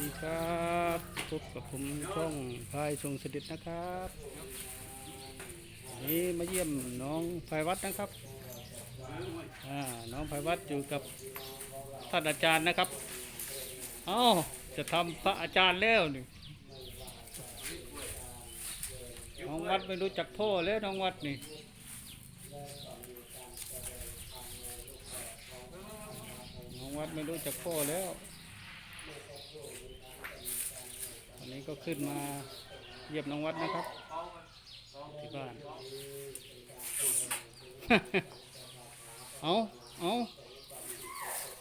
ดีครับพบกับผมช่องพายทรงสด็จนะครับนี้มาเยี่ยมน้องภายวัดนะครับอ่าน้องภายวัดอยู่กับท่านอาจารย์นะครับเอ้าจะทำพระอาจารย์แล้วนี่น้องวัดไม่รู้จักพ่อแล้วน้องวัดนี่น้องวัดไม่รู้จักพ่อแล้ว วั นี้ก็ขึ้นมาเยี่ยมน้องวัดนะครับ ที่บ้าน เอาเอา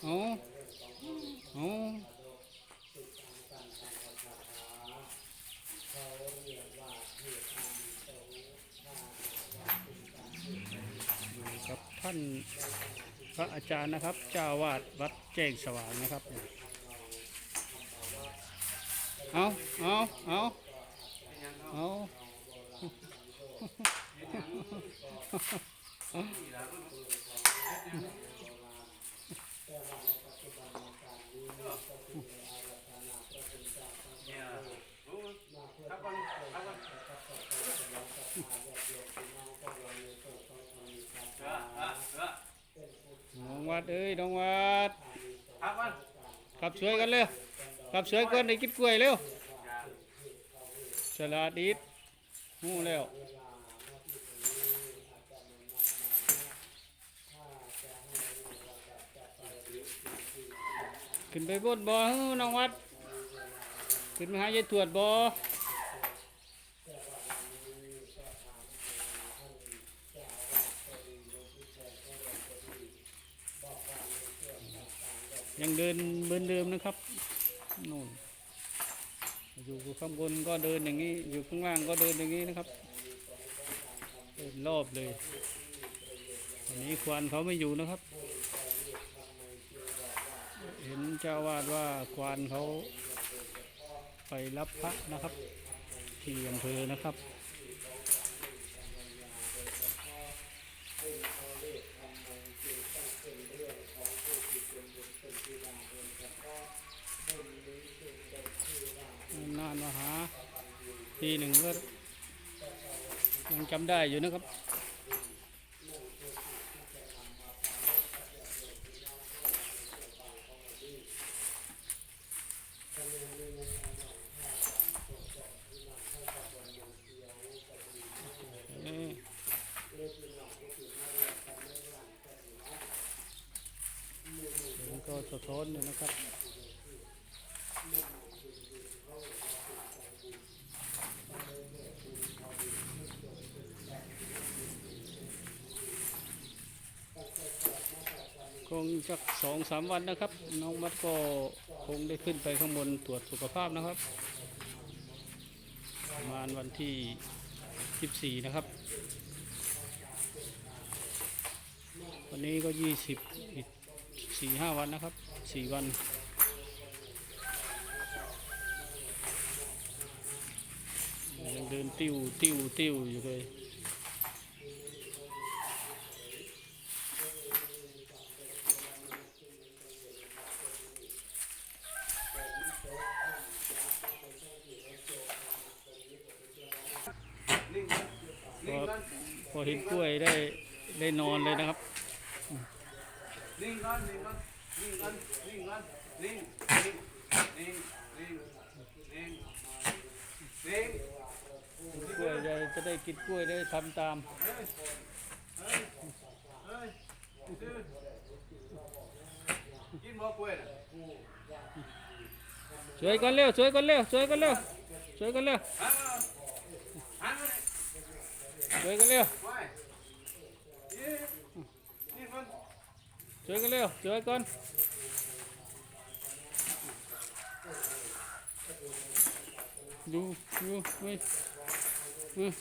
เอาเอาอยู่กับท่านพระอาจารย์นะครับ เจ้าวาดวัดแจ้งสว่างนะครับ เอาเอาเอาเอาน้องวัดเอ้ยน้องวัด ครับมันขับสวยกันเร็ว ขับสวยก่อนได้กินกล้วยเร็วฉลาดดีดหู้แล้วขึ้นไปบนบ่อฮื้น้องวัด ขึ้นมาหายายตรวจบ่อยังเดินเหมือนเดิมนะครับ นู่นอยู่ข้างบนก็เดินอย่างนี้ อยู่ข้างล่างก็เดินอย่างนี้นะครับเดินรอบเลยวันนี้ควานเขาไม่อยู่นะครับ เห็นเจ้าวาดว่าควานเขาไปรับพระนะครับ ที่อำเภอนะครับ นานมาหาทีหนึ่งก็ยังจำได้อยู่นะครับนี่มันก็สะท้อนอยู่นะครับ คงสักสองสามวันนะครับ น้องมัดก็คงได้ขึ้นไปข้างบนตรวจสุขภาพนะครับ ประมาณวันที่ 24 นะครับ วันนี้ก็ 20อีกสี่ห้าวันนะครับ 4 วันยังเดินติ้วติ้วติ้วอยู่เลย ลิง พ ลิ อง กัน พ อเห็นกล้วยได้ได้นอนเลยนะครับลิงกันลิงกันลิงกันลิงกันลิงลิงลิงลิงลิงลิงกล้วยจะจะได้กินกล้วยได้ทำตามกินบ่กล้วยน่ะสวยกันเร็วสวยกันเร็วสวยกันเร็วสวยกันเร็วหันมาหันมาสวยกันเร็ว ไว้ยี่นี่มัน สวยกันเร็วสวยกันดูดูนี่อืม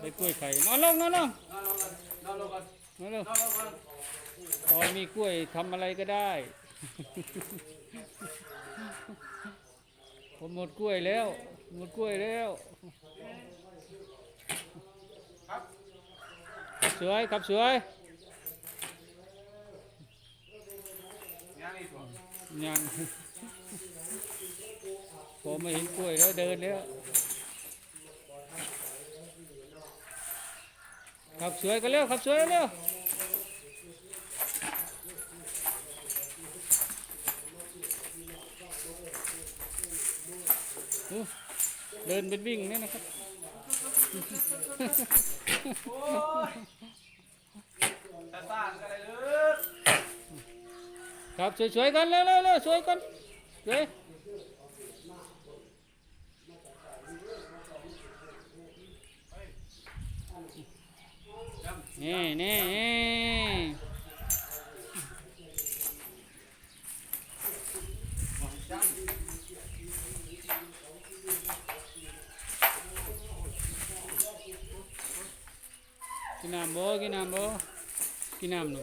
ได้กล้วยไข่นอนลงนอนลงนอนลงกันอนลงกันอนลงนอลงกันตอนมีกล้วยทำอะไรก็ได้ผมหมดกล้วยแล้ว หมดกล้วยแล้วครับสวยครับสวย งานนี่ตัว ยังพอไม่เห็นกล้วยแล้วเดินแล้ว ขับสวยกันเร็วขับสวยเร็วเดินเป็นวิ่งเนี่ยนะครับโอ้ยตาต้านกันเลยเลย ครับสวยๆกันเร็วเร็วเร็วสวยกันสวยจำนี่นี่นี่จำกินน้ำบ่กินน้ำบ่กินน้ำหนู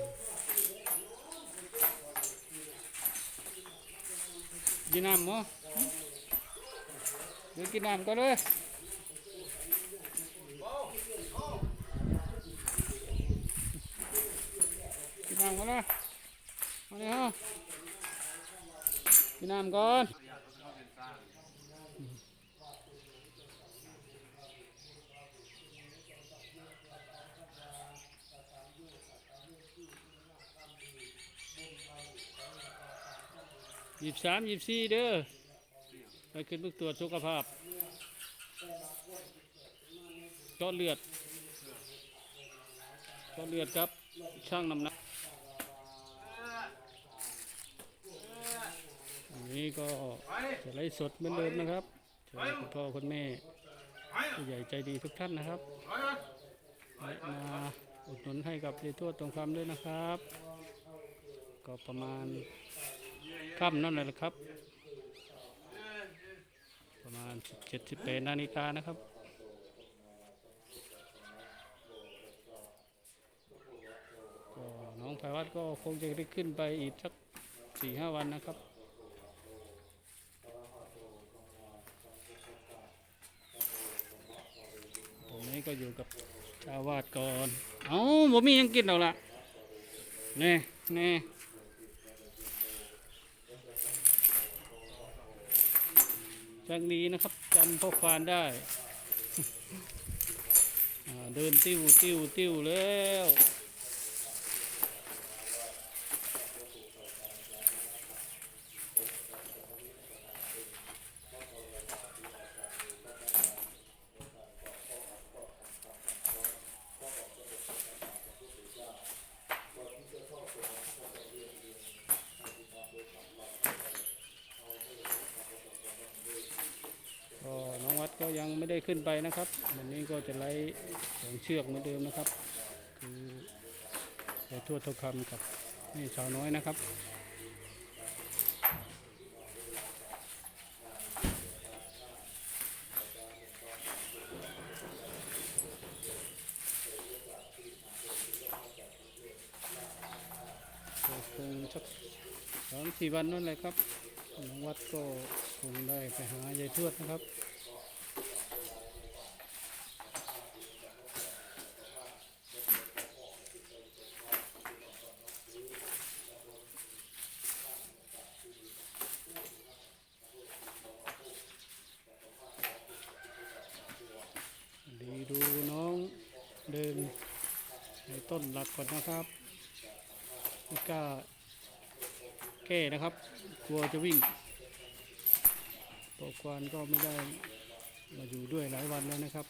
กินน้ำบ่เดี๋ยวกินน้ำก็เลยกินน้ำก็เลยมาเลยฮะกินน้ำก่อน ยี่สิบสามยี่สิบสี่เด้อไปขึ้นเพื่อตรวจสุขภาพเจาะเลือดเจาะเลือดครับ ช่างน้ำหนักนี้ก็จะไล่สดเหมือนเดิมนะครับเชิญคุณพ่อคุณแม่ผู้ใหญ่ใจดีทุกท่านนะครับมาอุดหนุนให้กับยายทวดตรงคำด้วยนะครับ ก็ประมาณ ค่ำนั่นแหละครับ ประมาณ17 18นาฬิกานะครับก็น้องไพวัดก็คงจะได้ขึ้นไปอีกสักสี่ห้าวันนะครับตรงนี้ก็อยู่กับเจ้าววาดก่อน เอ้าบ่มียังกินเอาละแน่แน่ จังนี้นะครับจำพ่อควานได้เดินติ้วติ้วติ้วแล้วก็น้องวัดก็ยัง ไม่ได้ขึ้นไปนะครับ วันนี้ก็จะไล่สองเชือกเหมือนเดิมนะครับ คือไปทั่วทุกคำกับนี่สาวน้อยนะครับคงสักสามสี่วันนั่นแหละครับน้องวัดก็คงได้ไปหายายทวดนะครับ ดีดูน้อง เดินในต้นหลักก่อนนะครับไม่กล้าแก้นะครับ กลัวจะวิ่งปกควานก็ไม่ได้มาอยู่ด้วยหลายวันแล้วนะครับ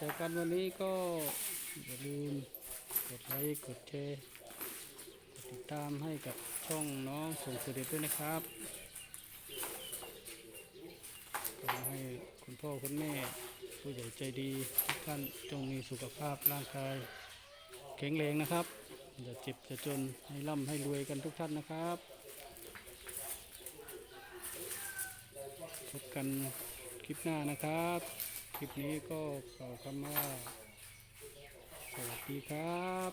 ส่ันวันนี้ก็อย่าลืมกดไลค์กดแชร์กดติดตามให้กับช่องน้องส่งเสด็จด้วยนะครับขอให้คุณพ่อคุณแม่ ผู้ใหญ่ใจดีทุกท่านจงมีสุขภาพร่างกายแข็งแรงนะครับ อย่าเจ็บอย่าจนให้ร่ำให้รวยกันทุกท่านนะครับพบกันคลิปหน้านะครับ คลิปนี้ก็กล่าวคำว่าสวัสดีครับ